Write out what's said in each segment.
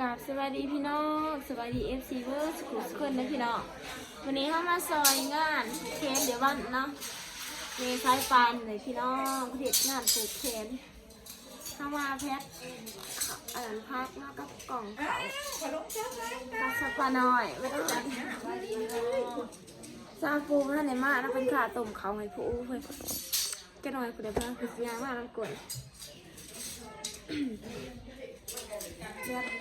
กราบสวัสดีพี่น้องสวัสดีเอฟซีเวอร์สกุลสกุลนะพี่น้องวันนี้เข้ามาซอยงานเคนเดี๋ยววันเนาะเมีสายฟันเลยพี่น้องเด็ดงานปลูกเคนเข้ามาแพ็คอ่านพักเนาะกับกล่องเขากับสปาหน่อยไม่ต้องจัดซาปูนั่นไหนมากแล้วเป็นขาต้มเขาไงผู้อู้เพื่อนแกหน่อยกูเดี๋ยวเพื่อนคือเสียมากน้ำกวนเดี๋ยว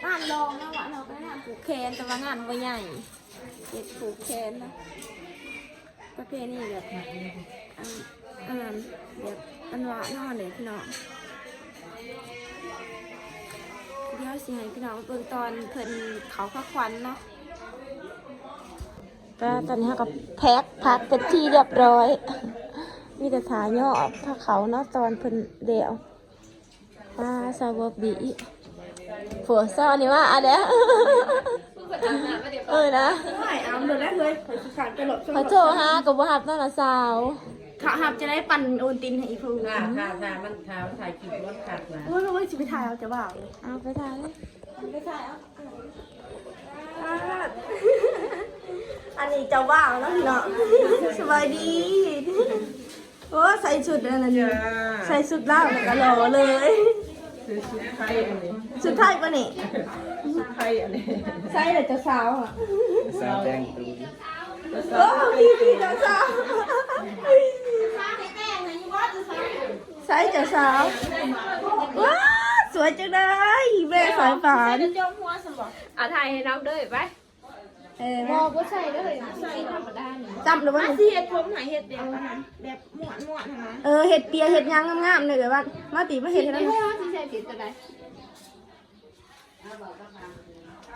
งานลองนะวะเราก็งานผูกแขนแต่ว่างานว่ใหญ่เด็ดผูกแขนนะประเพณีแบบอันอันนั้นแบบอันว่าน้อเลยพี่น้องเดี๋ยวสิให้พี่น้องเบิ่งตอนเพิ่นเขาพักควันเนาะก็ตอนนี้ก็แพ็คพักเป็นที่เรียบร้อย มีแต่ถาย่อผ้าเขาเนาะตอนเพิ่นเดียวปลาซาวบี ผัวซ่อนนี่ว่าอันเนี้ยเออนะไม่เอาเดี๋ยวแรกเลยไปสุขาดไปหลบขอโทษฮะกับว่าหับนั่นละสาวขาหับจะได้ปั่นโอนตินให้อีฟูค่ะค่ะค่ะมันเท้าถ่ายคลิปรถขัดนะโอ้ยโอ้ยจะไปถ่ายเอาจะบ่าวเลยเอาไปทานเลยไปทานเอาอันนี้จะบ่าวแล้วเนาะสบายดีโอ้ใส่ชุดอะไรนี่ใส่ชุดล่าวแล้วก็หล่อเลย ซื้อชุดไทยอันนี้ชุดไทยปะนี่ชุดไทยอันนี้ใส่เลยจะสาวอะสาวแดงตูโอ้พี่พี่จะสาวใส่จะสาวว้าสวยจังเลยแม่สายฝาน จมหัวสมองอะถ่ายให้เราด้วยไป เออมอบ่ใส่เลยใส่ธรรมดานี่จำหรือว่ามาสิเฮ็ดผมหน่อยเฮ็ดแบบอันนั้นแบบม้วนม้วนๆนะเออเห็ดเปียเห็ดหยังงามๆเลยแบบว่ามาตีมาเห็ดให้ไม่แล้วใช่ว่าที่ใส่ผิดตัวใด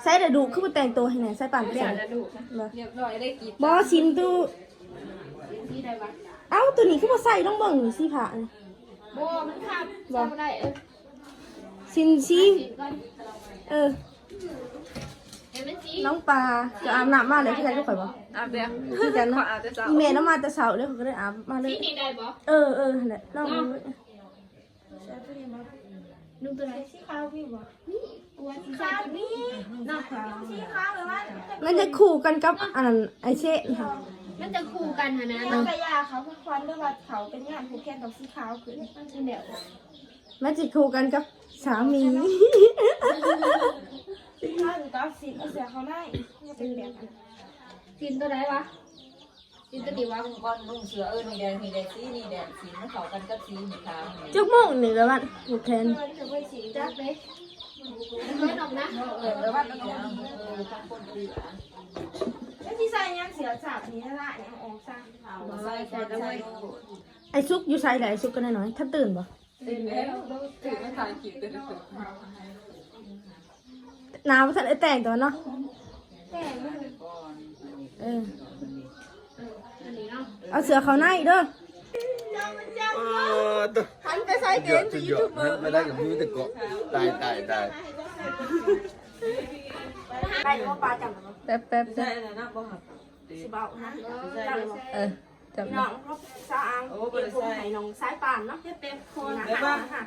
ใส่แต่ดูคือมาแต่งตัวให้ไหนใส่ป่านไปเดี๋ยใส่วจะดูนะเรียบร้อยได้กี่บอสินตูที่ได้ปะเอ้าตัวนี้คือมาใส่ต้องเบิ่งนี่สิผ่านี่โบมันขับใส่ไม่ได้เออสินซีผิดก่อนเออเห็ นไหมจีน้องปลาจะอาบน้ำมาเลยพี่ชายก็ข่อยบ่อาบเดี๋ยวพี่กันขอเนาะอาบจะเช้าอีเมลน้ำมาแต่เสาร์เลยเขาก็ได้อาบมาเลยที่นี่ได้ปะเออเออนั่นแหละลองดูนุ่งตัวไหนสีขาวพี่บ่นี่กลัวที่ใส่ตัวนี้นอกสีขาวแบบว่ามันจะคู่กันกับอันนั้นไอเช่ค่ะมันจะคู่กันฮะนะน้องกระยาเขาพักควันด้วยว่าเขาเป็นงานผูกแขนต้องสีขาวขึ้นเดี๋ยวมันจะคู่กันกับสามี สีขาวหรือก็สีเอาเสือเขาได้จะเป็นแบบนั้นกินตัวไหนวะกินตัวนี้วะก้อนลุงเสือเออนี่แดงนี่แดงสีนี่แดงสีมันเข้ากันกับสีนี่ขาวนี่จุกโมงนี่แล้วมันผูกแขนมันจะเป็นสีจักเลยไม่นมนะเออแล้วว่ามันเอาเออทั้งคนดีอะแล้วที่ใส่ยังเสือจับนี้ละยังออกซะเอาใส่ใส่แล้วไว้ไอซุกอยู่ใส่ไหนไอซุกกันหน่อยถ้าตื่นบ่ตื่นแล้วตื่นมาถ่ายคลิปตื่นห นาวท่านไอแต่งตัวเนาะแต่งเออเอาเสือเขาในเด้อเออตัวหันไปใส่เกเยอะงจะสิเยอะไม่ได้กับมือตะเกะตายตายตายไปว่าปลาจับแป๊บแป๊บใช่แล้วนะบ่หักสิเบานะเออจับน้องเขาสาวอังเก็บผมให้น้องสายป่านเนาะเป็นคนนนะค่ะ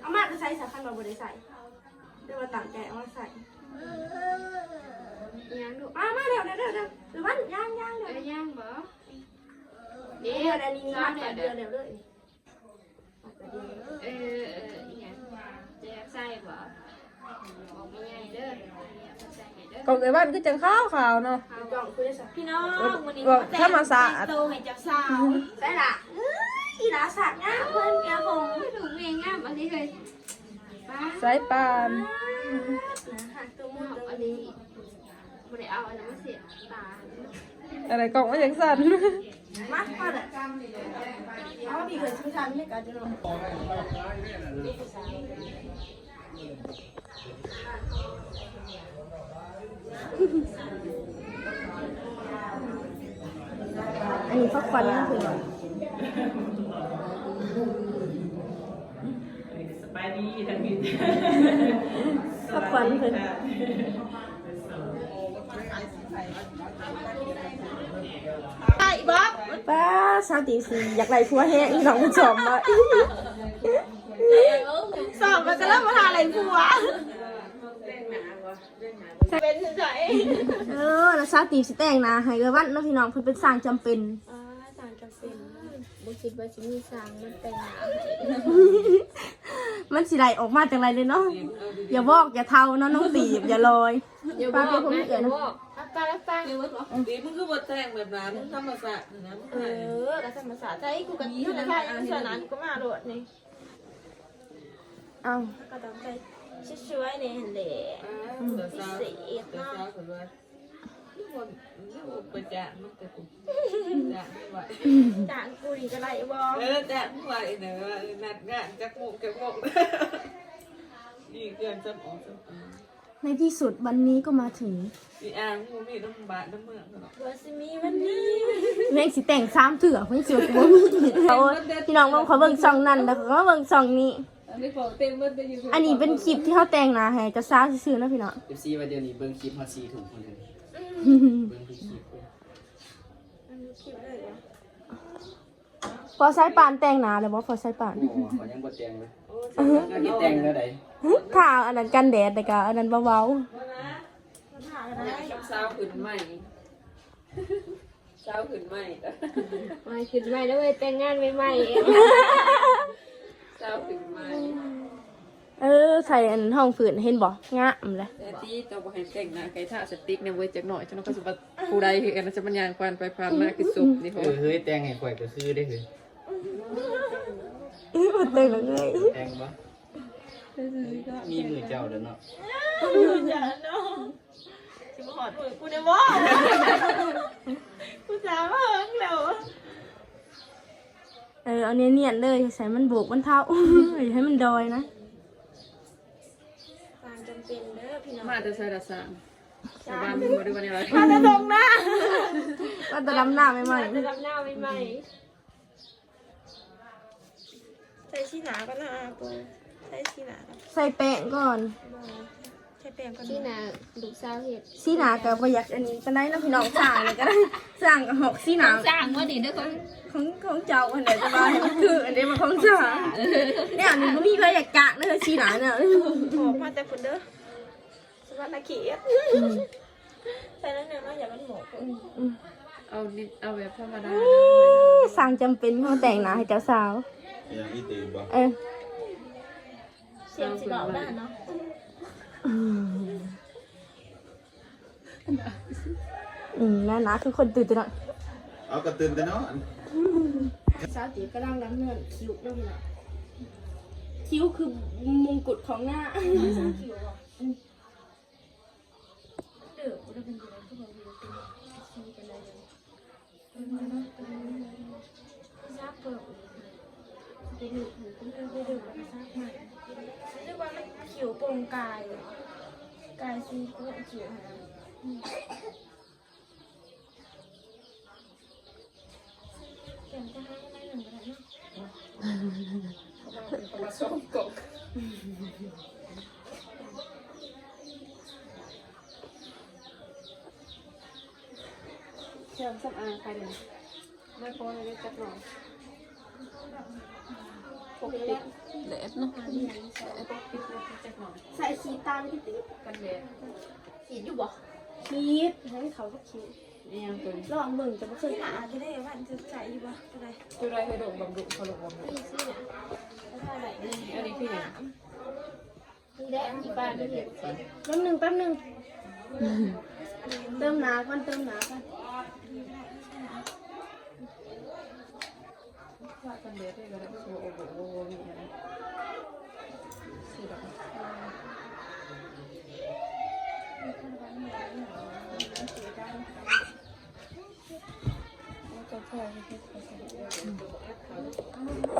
เอามาจะใส่สาคันเราบ่ได้ใส่ เดี๋ยวมาตั้งใจเอามาใส่ยังดูมามาเดี๋ยวเดี๋ยวเดี๋ยวเดี๋ยวหรือว่าย่างย่างเอ้เดี๋ยวยย่างบ่เดี๋ยวเดี๋ยวนี้มาเดี๋ยวเดี๋ยวเดี๋ยวเลยเออเอออีหยังจะใส่บ่ออกมาใหญ่เด้อใส่ให้เด้อกล่องไอ้บ้านก็จังข้าวขาวเนาะจ่องคุยได้สักพี่น้องวันนี้บอกถ้ามาสะอาด โตให้จับสาวใส่ละอีหลาสัตว์งามเพิ่นแกผมถูกเมงงามอันนี้เลยป้า สายปานหักตัวมุมุดดอันนี้บ่ได้เอาอันนั้นมาเสียตาอะไรกล่องมาอย่างสั่นมาพอเด้อเอาดีเกินชื่อชันไม่กันจะลงอันนี้ฟักควันนะคือสบายดีทั้งบินฟักควันคือไปบ๊อบป้าสาวตีสีอยากไล่ผัวแห้งอีน้องผู้ชมอะสอบกันก็เริ่มมาทาอะไรผัวเป็นใจเออแล้วซาตีสิแต่งหนะให้เกวันเนาะพี่น้องเพิ่นเป็นสร้างจำเป็น คิดว่าสิมีสร้างมันแต่งหน้ามันสิไหลออกมาจังไรเลยเนาะอย่าบอกอย่าเทาเนาะน้องตีบอย่าลอยอย่าบป้าอกเป็นคนนะไม่อเกิย่าดนะบอกอะป้าแล้วป้าดีมึงก็บดแทงแบบนั้นธรรมศาสตร์นะมึงเออแล้วธรรมศาสตร์ใจกูกับธนาคารยังส่วนนั้นกูมาโดดนี่เอ้าก็ต้องใจช่วยๆในหันแหละเดี๋ยวพิเช้าเศเดี๋ยวษเช้าเนาะคนว่านี่คนนี่คนประจานมันจะกู จานไม่ไหวจางกูนี่ก็ไรบอเออจานไม่ไหวเนอะนัดงานจักมุกจักมุกนี่เกินจำออกจำอ่างในที่สุดวันนี้ก็มาถึงอีอ่างมูมีน้ำบาดน้ำเมืองตลอดว่าสิมีวันนี้แม่งสิแต่งซ้ำเถื่อเพิ่นสิว่ากูบ่มีเอาพี่น้องเบิ่งเขาเบิ่งซองนั่นแล้วก็มาเบิ่งซองนี้ อันนี้ของเต็มหมดเลยอยู่อันนี้เป็นคลิปที่เขาแต่งหนะให้เจะซ้าวซื่อๆนะพี่น้อง เอฟซีวันเดียวนี้เบิ้งคลิปฮอตซีถูกคนเลยเบิ้งทุกคลิปเลย มันมีคลิปเลยเหรอ พ อสายปานแต่งหนาเลยบ่พอสายปานโอ้เขายังบ่แต่งเลยก็คิดแต่งแล้วไดถ้าอันนั้นกันแดดแต่ก็อันนั้นเบามันหากันได้เช้าขึ้นใหม่เช้าขึ้นใหม่ไม่คิดไม่แล้วเว้ยแต่งงานใหม่เช้าขึ้นใหม่ๆเออใส่อันห้องฝืนเห็นบ่งามเลยแต่ที่เจ้าบ่ให้แต่งหนะไก่ท่าสติ๊กเนี่ยเว้ยจักหน่อยจังนั้นก็สิว่าผู้ใดเห็นจะมันยางควันไปผ่านมาคือสุกนี่เอโหอเฮ้ยแต่งให้ข่อยก็คือได้เฮ้ย เอ้ยบ่แต่งเลยแต่งบ่มีมือเจ้าเด้อเนาะอย่าเนาะสิมาหอดมือกูเนี่ยบ่กูสามารถแล้วเออเอาเนียนๆเลยใส่มันโบกมันเท้าอย่าให้มันดอยนะความจำเป็นเด้อพี่น้องมาแต่ใส่ละสามชาวบ้านมันบ่ได้ว่าอะไรมาจะตรงหน้าว่าจะดำหน้าใหม่ๆมาจะรับหน้าใหม่ๆ ใส่ชีหนาก็น่าปูใส่ชีหนาครับๆใส่แป้งก่อนใส่แป้งก็ๆที่น่าน่ะลูกสาวเฮ็ดสีหนาก็บ่อยากอันนี้ปานใดเนาะพี่น้องสร้างเลยก็ได้สร้างกับหอกสีหนาสร้างว่าดีเด้อคนของของเจ้าอันไหนจะมาให้มันคืออันนี้มันของเจ้าเนี่ยอันนี้บ่มีใครอยากกะเด้อสีหนาเนี่ยหอมมาแต่คุณเด้อสวัสดีขีดใส่แล้วเนี่ยเนาะอย่ามันหมกเอานิดเอาแบบธรรมดาสร้างจำเป็นเขาแต่งหน้าให้เจ้าสาว ยังอีตีบ่เออเสียงสิบอกได้เนาะอืมนั่นนะคือคนตื่นตัวหน่อยเอากระตื่นแต่เนาะสาวจีกำลังน้ำเนินคิ้วด้วยนะคิ้วคือมงกุฎของหน้าทราบเปิด ไปดูไปดูไปดูทราบใหม่เรียกว่ามันผิวโปร่งกายกายซีก็ผิวหาเขียนจะให้ไม่หนึ่งก็ได้เนาะเชื่อมสำอาใครเด้อไม่พอเลยจักหน่อย ปกติแดดเนาะแดดปกติจักหน่อยใส่ขีดตามที่ติ๊กกันแดดขีดอยู่บ่ขีดให้เขาก็ขีดนี่ยังตัวนี้ลองเบิ่งจะไม่เคยหาอ่านจะได้ว่าจะใส่อยู่ปะอะไรตัวใดเคยโดนบำรุงเขาลงบำรุงนี่สิเนี่ยถ้าอะไรนี่อันนี้คือหยังนี่แหละอีป้าไม่เฮ็ดแป๊บหนึงแป๊บหนึงเติมหนาก่อนเติมหนาก่อน สันแดดได้ก็ได้โอ้โหโอ้โหมีอะไรสีดำ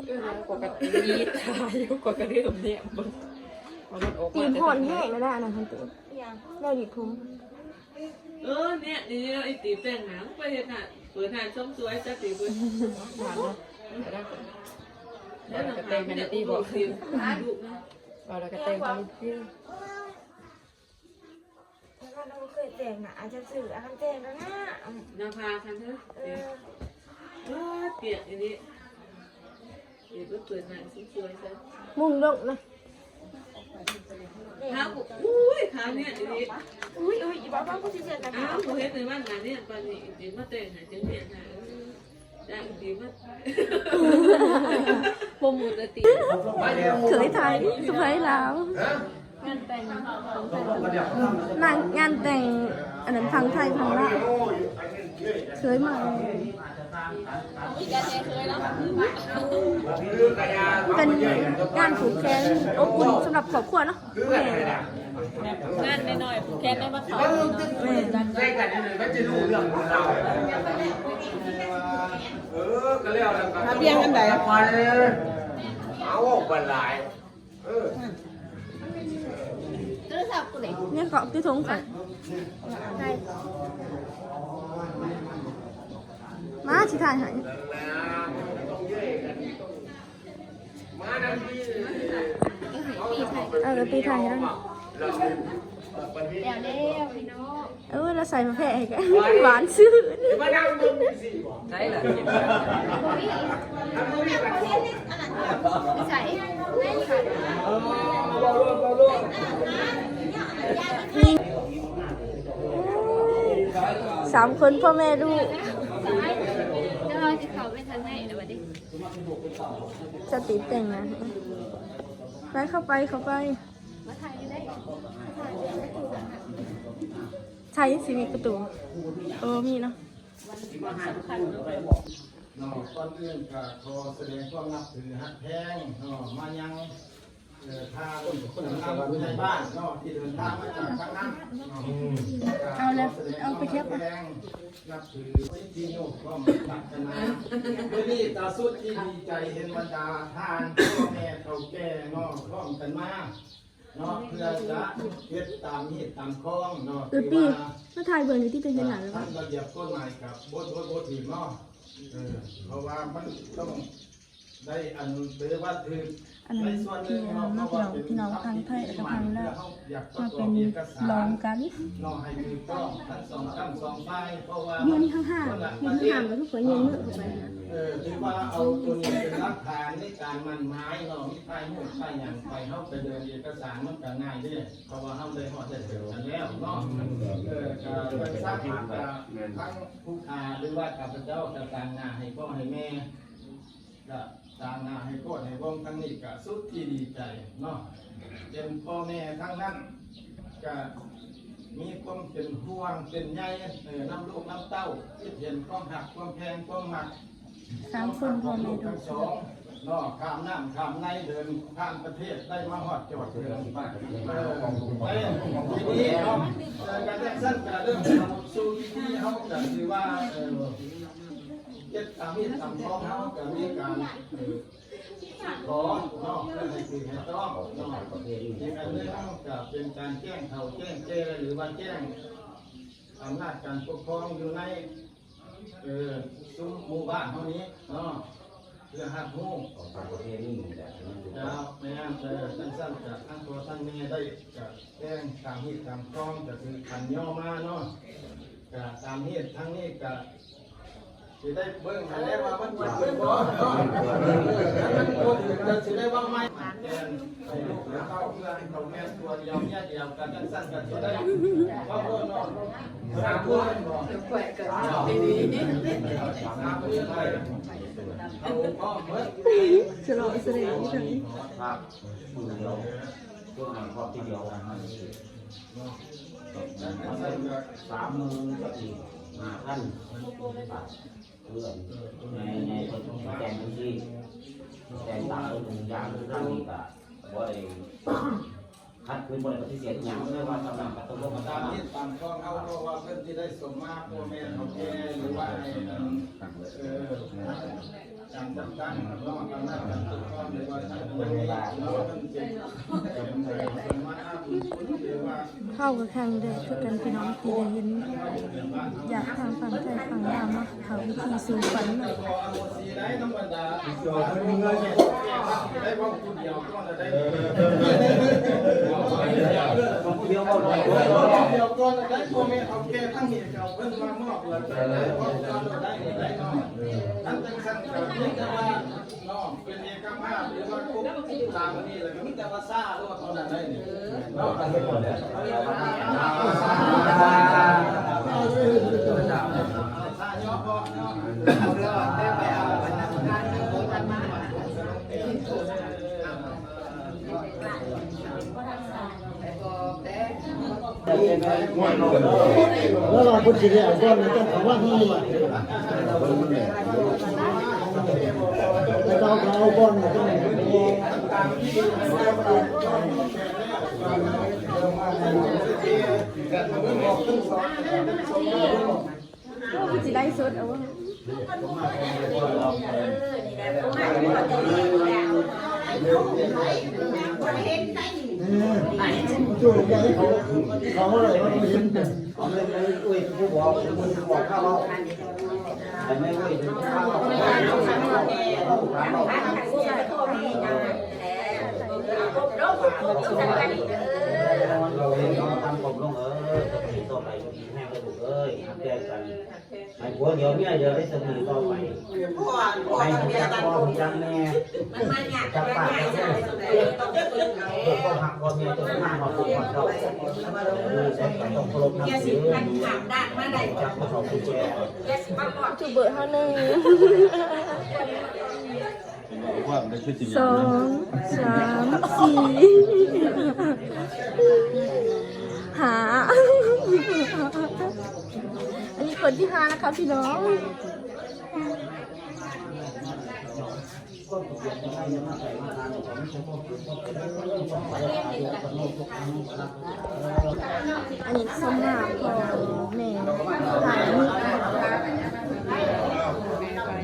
เออแล้วกว่ากระดีตายกว่ากระดือมเนี่ยมึงมันมันออกตีนผ่อนแห้งแล้วนะอันนั้นทันตีอย่างเราดิผมเออเนี่ยนี่ไอ้ตีแต่งหนังไปเห็นน่ะเปิดหานส้มสวยจ้าตีเปิดผ่าน แล้วกระหาเตงม่เป็นตีบอกคือหาดุนะเราแล้วกระเตงเป็นตีแล้วก็เราเคยแต่งนะอาจจะสื่ออาการแต่งแล้วนะนาพาคันเถอะเปลี่ยนอันนี้เดี๋ยวก็เปิดหนังสวยๆซะมุ่งลงนะขาอุ้ยขาเนี่ยดีอุ้ยอุ้ยบ้าบ้าผู้ที่เจ็ดนะอ้าวกูเห็นในบ้านงานเนี่ยปานนี้เดี๋ยวมาแต่งหาจังเนี่ยนะ จ้างดีมาโปรโมทเลยติเคยไทยสมัยลาวงานแต่งนางงานแต่งอันนั้นพังไทยพังลาวเคยมาอีกการเคยแล้วเป็นงานผูกแขนอบอุ่นสำหรับครอบครัวเนาะแม่งานหน่อยๆแค่ในบ้านเขาแม่ใช่กันนี่เลยไม่จะรู้เรื่องของ เราเออก็เรียกอะไรกันมาเบียงกันไหนไปเอาบันลายเออโทรศัพท์กูเลยเนี่ยเกาะที่ทงก่อนมาชิถ่ายใหายมาดังที่เออตีถ่ายแล้วนี่เดี๋ยวเด้วพี่น้อง เออเราใส่มาแพร่ให้กันหวานซื่อมาดังมึงสิใช่เหรอใส่สามคนพ่อแม่ลูกจะรอที่เขาไปทางไหนเดี๋ยววันนี้จะติดแต่งนะไปเข้าไปเข้าไปมาถ่ายอยู่ได้ ใช้สีมีประตูเออมีเนาะเนาะก่อนอื่นก็ขอแสดงความนับถือฮักแพงเนาะมายังเอ่อทางคนทางผู้ใหญ่บ้านเนาะที่เดินทางมาจากทางนั้นเนาะเอาเลยเอาไปเทียบแพงนับถือที่โยกก็มาตักนาเมื่อนี้ตาสุดที่ดีใจเห็นบรรดาทานพ่อแม่เฒ่าแก่เนาะพร้อมกันมา เนาะเพื่อจะเฮ็ดตามเหตุตามข้องเนาะเออปีมาถ่ายเบอร์นี้ที่เป็นยังไงแล้วท่านระเบียบกฎหมายกับบทบทบทถีเนาะเออเพราะว่ามันต้องได้อันเตือว่าถือ อันนั้นที่น้องพี่น้องทางไทยกับทางลาวมาเป็นรองกันเนาะให้ถูกต้องทั้ายเพราะว่ายืนข้างๆยืนข้างๆก็ทุกคนยืนเนื้อเข้าไปนะเออถือว่าเอาตัวนี้เป็นหลักฐานในการมันหมายเนาะมีใครมุ่งใครอย่างไปเฮาไปเดินเอกสารมันก็ง่ายด้วยเพราะว่าเฮาได้ฮอดได้เจอกันแล้วเนาะเออก็เป็นทราบมาทั้งผู้ค้าหรือว่าข้าพเจ้าจะการงานให้พ่อให้แม่ก็ ตามหน้าให้โคตรให้วงทั้งนี้ก็สุดที่ดีใจเนาะเป็นพ่อแม่ทั้งนั้นก็มีความเป็นห่วงเป็นใยเออน้ำลูกน้ำเต้าที่เห็นความหักความแพงความหมักสามคนพ่อแม่ลูทั้งสองเนาะข้ามน้ำข้ามในเดินข้ามประเทศได้มาฮอดจอดเดินเออไปทีนี้เนาะการแจ้งสั้นการเริ่มสู่ที่เขาจะถือว่า เจ็ดตามมีตามท้องเขาก็มีการเอ่อขอนาะเพื่อให้คือให้ต้องเนาะอีกอันหนึงก็เป็นการแจ้งเขาแจ้งเจหรือว่าแจ้งอำนาจการปกครองอยู่ในเออซุ้มหมู่บ้านเท่านี้เนาะเพื่อหัดหูแล้วแม่เออท่านสั้นๆจากทั้งตัวท่านแม่ได้กับแจ้งตามเหตุตามคล้องก็คือขันย่อมาเนาะก็ตามเหตุทั้งนี้ก็ สิได้เบิ่งให้ได้ว่ามันเจ็บเป็นบ่เนาะมันปวดจะสิได้ว่าไม่แม่นให้ลูกเข้าเพื่อให้เขาแม่นตัวเดียวเนี่ยเดียวกันจังซั่นก็สิได้ว่าเพิ่นเนาะสามเพื่อนบ่แขวะกันดีๆสามเพื่อนไปเอาพ่อเบิดสโลว์เสด็จที่ทางนี้ครับมือเดียวตัวหนังครอบที่เดียวกันนั่นเองจังซั่นก็สามมือก็อีกห้าพันบาท เพื่อนในในคนที่แต่งที่แต่งตามตัวหนึ่งยางที่ท่านนี่ก็บ่ได้คัดคืนบ่ได้ปฏิเสธอย่างไม่ว่าตำแหน่งกับตัวลงมาตาตามมที่ตามคล้องเอาเพราะว่าเพื่อนที่ได้สมมาพ่อแม่ของแกหรือว่าให้เออการจัดการ เนาะอำนาจการปกครองหรือว่าทางเวลาเนาะเพิ่นสิสมมาอ้างหรือว่าเข้ากับแข่งเด็กคือกันพี่น้องที่เห็นอยากทางฝั่งไทยฝั่งลาวมาเขาวิธีสู่ฝันหน่อยขออโหสิได้ธรรมดาจอดมีเงินได้ว่าผู้เดียวก็จะได้ดียวก็เลยเดี๋ยวก่อนได้พ่อแม่เอาแก้ทั้งเหตุเอาเพิ่นมามอบเลยเพราะเราได้ได้เนาะทั้งจังซั่นก็มีแต่ว่าเนาะเป็นเอกภาพหรือว่าคุกตามนี่แหละมีแต่ว่าซ่าหรือว่าเท่านั้นได้นี่เนาะก็เฮ็ดหมดแล้วซ่าย่อพอเนาะเอาเด้อได้ไปเอาไปนำงานโคกันมาแล้วเราพูดทีเดียวก้อนมันต้องคำว่าที่ว่าเราเราก้อนมันต้องสิได้สุดเอว่าเขาอะไรว่ ขาเห็นเอาไม่ไม่อุ้ยผู้บอกผู้บอกข้าวเราแต่ไม่อุ้ยข้าวเราเราเองเราทำกบลงเออจะมีต่อไปดีแม่ก็ถูกเอ้ยหักแยกกันไอ้ผัวเดี๋ยวเนี่ยเดี๋ยวได้สมีต่อไปให้ผมจักพ่อผมจักแม่จักป้าจักแม่ก็หักพ่อแม่จนหน้าหอดตุกหอดเจ้าเออใส่ไปต้องเคารพนับถือจักพ่อเขาคุณแจจูเบอร์เท่านึง สองสามสี่หา อันนี้คนที่ห้านะคะพี่น้องอันนี้สมนาของแม่หายนี่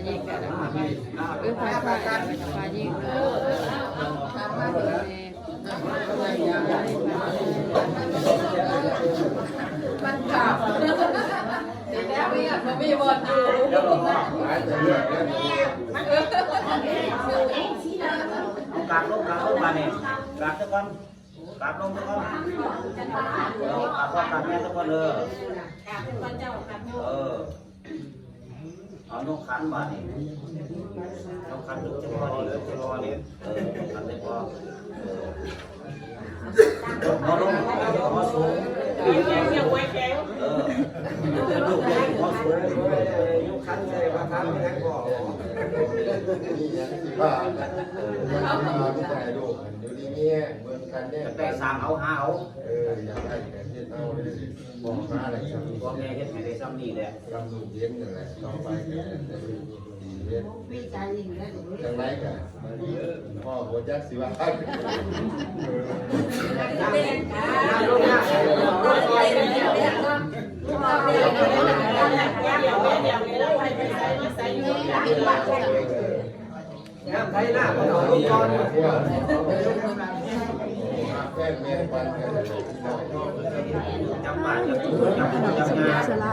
ยิงกันเออไฟไฟไฟยิงเออเออกราบลงกราบลงมาเนี่ยกราบทุกคนกราบลงทุกคนเรากราบพ่อกราบแม่ทุกคนเลยเออ เอานกขันมาเนี่ยนกขันทุกเฉพาะนี่เฉพาะนี่เออนกขันเฉพาะเออมาลงมาสูงปีนแข็งยังไว้แข็งเออลูกใหญ่มาสูงยุคันเลยว่าคันแค่ก่อว่ามาผู้ชายดูอยู่ดีเนี่ยเมือกันเนี่ยจะไปสางเอาหาเอาเอออยากได้ เอาเลยบอกมาอะไรครับพวกแม่เฮ็ดให้ได้ซ้ำนี่แหละกำลังเย็นนั่นแหละต่อไปก็จะดีเย็นจังไรกันพ่อหัวจักสิว่าน้ำไทยหน้ามันเอาลูกก่อน สละ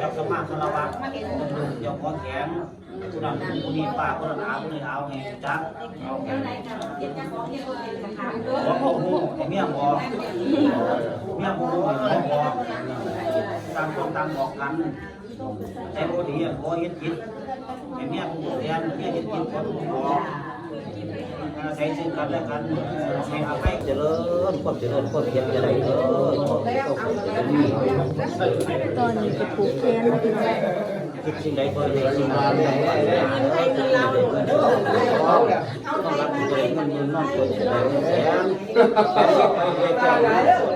จับสมาสารวัตรยกหัวแขนผู้นั้นผู้นี้ป้าผู้นั้นอาผู้นี้เอาไงจักเอาไงบอกบอหูเมียบอกเมียบอกบอกต่างคนต่างบอกกันแต่พอดีพอเฮ็ดผิดไอ้เมียผู้เรียนเมียเฮ็ดผิดคนบอก ใช้ซึ่งกันและกันให้อภัยเจริญความเจริญความเพียรจะได้เออความจะมีตอนนี้จะผูกแขนแล้วพี่น้องคิดสิ่งใดก็ได้สิ่งนั้นได้ได้หาได้เงินเราต้องรับผิดชอบเงินเงินอกตัวจะได้แสนไปไปไป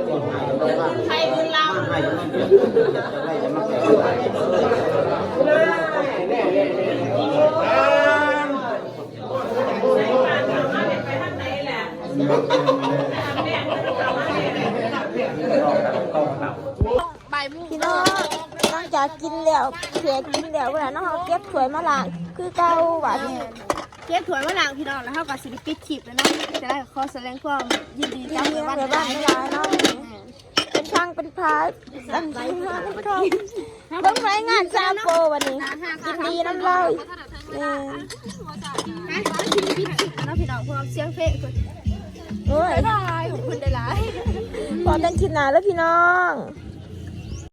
คนหายต้องมาใครเงินเราให้เงินจะได้จะมาแก้ไขเออ พี่น้องหลังจากกินแล้วเสียกินแล้วเวลาน้องเขาเก็บถ้วยมาล้างคือเก่าหวานเก็บถ้วยมาล้างพี่น้องแล้วเขาก็สิได้ปิดคลิปแล้วเนาะจะได้ขอแสดงความยินดีกับเมื่อบ้านบ้านเวลาเนาะเป็นช่างเป็นพระตั้งใจมากเป็นทองเบิ่งรายงานซาโปวันนี้ยินดีน้ำเล่าเออนะที่ปิดคลิปนะพี่น้องเพราะเสียงเฟะคุณ โอ้ยบ๊ายบายขอบคุณได้หลายพอกันคลิปหน้าแล้วพี่น้อง